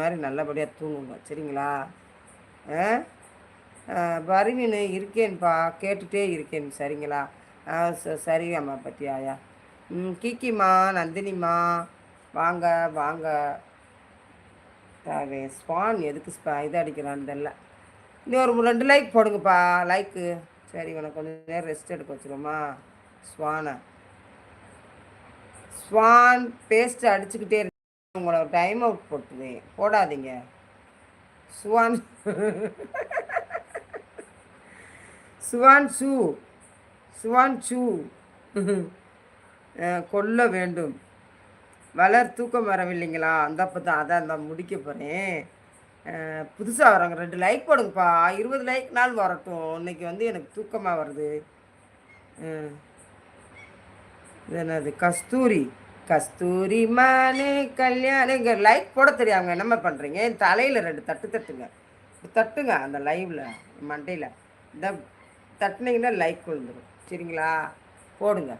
மாதிரி நல்லபடியாக தூங்குங்க. சரிங்களா? பருவின் இருக்கேன்ப்பா கேட்டுகிட்டே இருக்கேன். சரிங்களா? ச சரி அம்மா பத்தியாயா. ம் கீக்கிம்மா நந்தினிம்மா. வாங்க வாங்க. ஸ்பான் எதுக்கு ஸ்பா இது அடிக்கிறான்னு தெரில. இன்னும் ஒரு ரெண்டு லைக் போடுங்கப்பா. லைக்கு. சரி உனக்கு கொஞ்சம் நேரம் ரெஸ்ட் எடுக்க வச்சுருமா ஸ்வானை. ஸ்வான் பேஸ்ட்டு அடிச்சுக்கிட்டே உங்களை உங்களோட டைம் அவுட் போட்டுது. போடாதீங்க. சுவான். சுவான் சூ. சுவான் சூ. கொல்ல வேண்டும். வளர் தூக்கம் வரவில்லைங்களா? அந்த அப்போ தான் அதான் அந்த முடிக்க போகிறேன் புதுசாக வரவங்க ரெண்டு லைக் போடுங்கப்பா. இருபது லைக் நாள் வரட்டும். இன்னைக்கு வந்து எனக்கு தூக்கமாக வருது. இது என்னது? கஸ்தூரி. கஸ்தூரி மானே கல்யாணம் இங்கே லைக் போட தெரியாங்க என்னம்மா பண்ணுறீங்க என் தலையில் ரெண்டு தட்டு தட்டுங்க. தட்டுங்க அந்த லைவில் மண்டையில். இந்த தட்டுனீங்கன்னா லைக் விழுந்துடும் சரிங்களா? போடுங்க.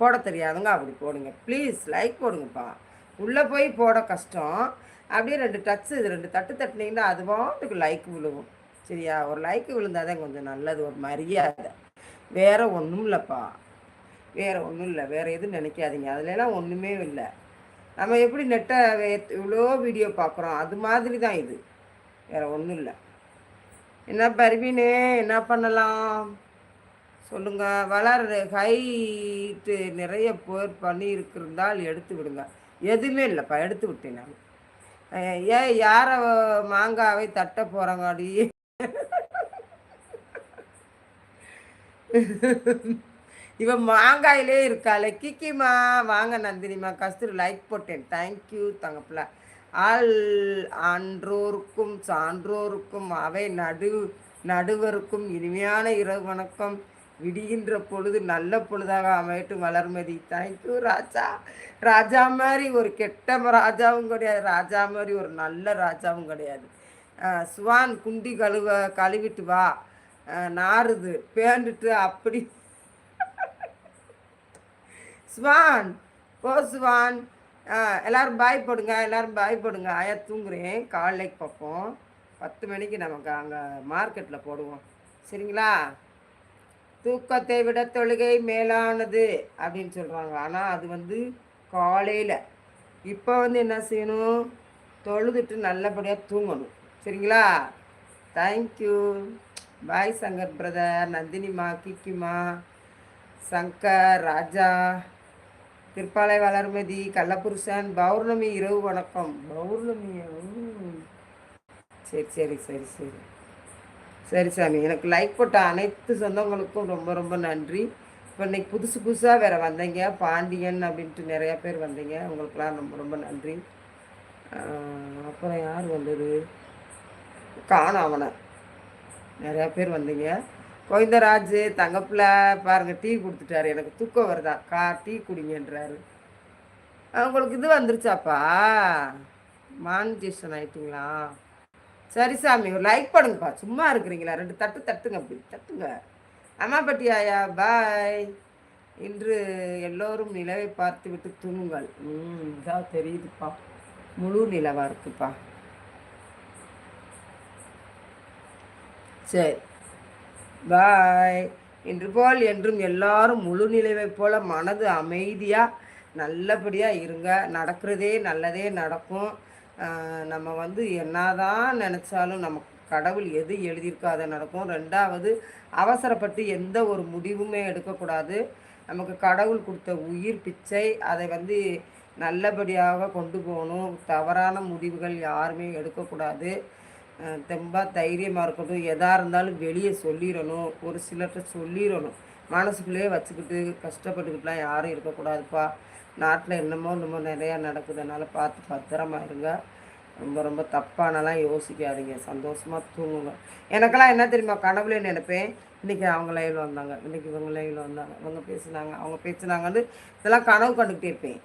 போட தெரியாதுங்க அப்படி போடுங்க. ப்ளீஸ் லைக் போடுங்கப்பா. உள்ளே போய் போட கஷ்டம். அப்படியே ரெண்டு டச்சு இது ரெண்டு தட்டு தட்டினீங்கன்னா அது பாட்டுக்கு லைக் விழுவும். சரியா? ஒரு லைக் விழுந்தாதான் கொஞ்சம் நல்லது ஒரு மரியாதை. வேறு ஒன்றும் இல்லைப்பா. வேறு ஒன்றும் இல்லை. வேறு எதுவும் நினைக்காதீங்க. அதுலலாம் ஒன்றுமே இல்லை. நம்ம எப்படி நெட்டை இவ்வளோ வீடியோ பார்க்குறோம் அது மாதிரி தான் இது. வேறு ஒன்றும் இல்லை. என்ன பருவினே? என்ன பண்ணலாம்? சொல்லுங்கள் வளர் ஹைட்டு நிறைய போர் பண்ணி இருக்கிறதால் எடுத்து விடுங்க. எதுவுமே இல்லைப்பா எடுத்து விட்டேன் நான். ஏன் யாரை மாங்காவை தட்ட போகிறாங்காடி இவன் மாங்காயிலே இருக்காளே. கிக்கிமா வாங்க நந்தினிமா கஸ்தூரி லைக் போட்டேன். தேங்க்யூ தங்கப்பில். ஆள் ஆன்றோருக்கும் சான்றோருக்கும் அவை நடு நடுவருக்கும் இனிமையான இரவு வணக்கம். விடுகின்ற பொழுது நல்ல பொழுதாக அமையட்டும் வளர்மதி. தேங்க்யூ ராஜா. ராஜா மாதிரி ஒரு கெட்ட ராஜாவும் கிடையாது. ராஜா மாதிரி ஒரு நல்ல ராஜாவும் கிடையாது. சுவான் குண்டி கழுவ கழுவிட்டு வா. நாறுது. பேண்டுட்டு அப்படி ஸ்வான் போ ஸ்வான் எல்லோரும் பாய் போடுங்க எல்லோரும் பாய் போடுங்க. ஆயா தூங்குறேன். காலைக்கு பார்ப்போம். பத்து மணிக்கு நமக்கு அங்கே மார்க்கெட்டில் போடுவோம். சரிங்களா? தூக்கத்தை விட தொழுகை மேலானது அப்படின்னு சொல்கிறாங்க ஆனால் அது வந்து காலையில். இப்போ வந்து என்ன செய்யணும்? தொழுதுட்டு நல்லபடியாக தூங்கணும். சரிங்களா? Thank you bye Shankar brother நந்தினிமா கிக்கிமா சங்கர் ராஜா. திருப்பாலை வளர்மதி கள்ளப்புருஷன் பௌர்ணமி இரவு வணக்கம். பௌர்ணமி சரி சரி சரி சரி. சரி சாமி எனக்கு லைக் போட்ட அனைத்து சொந்தங்களுக்கும் ரொம்ப ரொம்ப நன்றி. இப்போ இன்னைக்கு புதுசு புதுசாக வேறு வந்தீங்க. பாண்டியன் அப்படின்ட்டு நிறையா பேர் வந்தீங்க. உங்களுக்கெல்லாம் ரொம்ப ரொம்ப நன்றி. அப்புறம் யார் வந்தது? காணும் அவனை நிறையா பேர் வந்தீங்க. கோவிந்தராஜ் தங்கப்பில் பாருங்கள் டீ கொடுத்துட்டாரு. எனக்கு தூக்கம் வருதா? கா டீ குடிங்கன்றாரு. உங்களுக்கு இது வந்துருச்சாப்பா? மானிட்டேஷன் ஆயிட்டிங்களா? சரி சாமி ஒரு லைக் பண்ணுங்கப்பா. சும்மா இருக்கிறீங்களா? ரெண்டு தட்டு தட்டுங்க அப்படி. தட்டுங்க. அம்மாப்பட்டி ஆயா பாய் இன்று எல்லோரும் நிலவை பார்த்து விட்டு தூங்குங்கள். ம் இதாக தெரியுதுப்பா. முழு நிலவாக இருக்குப்பா. சரி. பாய். இன்று போல் என்றும் எல்லாரும் முழு நிலவை போல மனது அமைதியாக நல்லபடியாக இருங்க. நடக்கிறதே நல்லதே நடக்கும். நம்ம வந்து என்னதான் நினச்சாலும் நம்ம கடவுள் எது எழுதியிருக்கோ அதை நடக்கும். ரெண்டாவது அவசரப்பட்டு எந்த ஒரு முடிவுமே எடுக்கக்கூடாது. நமக்கு கடவுள் கொடுத்த உயிர் பிச்சை அதை வந்து நல்லபடியாக கொண்டு போகணும். தவறான முடிவுகள் யாருமே எடுக்கக்கூடாது. தெம்பாக தைரியமாக இருக்கட்டும் எதாக இருந்தாலும் வெளியே சொல்லிடணும் ஒரு சிலர்கிட்ட சொல்லிடணும். மனசுக்குள்ளேயே வச்சுக்கிட்டு கஷ்டப்பட்டுக்கிட்டுலாம் யாரும் இருக்கக்கூடாதுப்பா. நாட்டில் என்னமோ இன்னமோ நிறையா நடக்குதுனால பார்த்து பத்திரமா இருங்க. ரொம்ப ரொம்ப தப்பானலாம் யோசிக்காதீங்க. சந்தோஷமாக தூங்குங்க. எனக்கெல்லாம் என்ன தெரியுமா கனவுலே நினைப்பேன். இன்றைக்கி அவங்க லைவில் வந்தாங்க. இன்றைக்கி இவங்க லைவில் வந்தாங்க. இவங்க பேசுனாங்க அவங்க பேசினாங்கன்னு இதெல்லாம் கனவு கண்டுக்கிட்டே இருப்பேன்.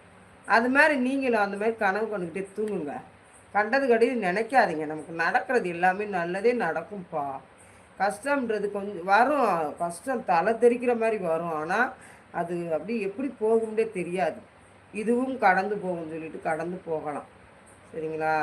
அது மாதிரி நீங்களும் அந்த மாதிரி கனவு கண்டுக்கிட்டே தூங்குங்க. கண்டது கடையில் நினைக்காதீங்க. நமக்கு நடக்கிறது எல்லாமே நல்லதே நடக்கும்ப்பா. கஷ்டம்ன்றது கொஞ்சம் வரும். கஷ்டம் தலை தெரிக்கிற மாதிரி வரும். ஆனால் அது அப்படி எப்படி போகும்னே தெரியாது. இதுவும் கடந்து போகும்னு சொல்லிட்டு கடந்து போகலாம். சரிங்களா?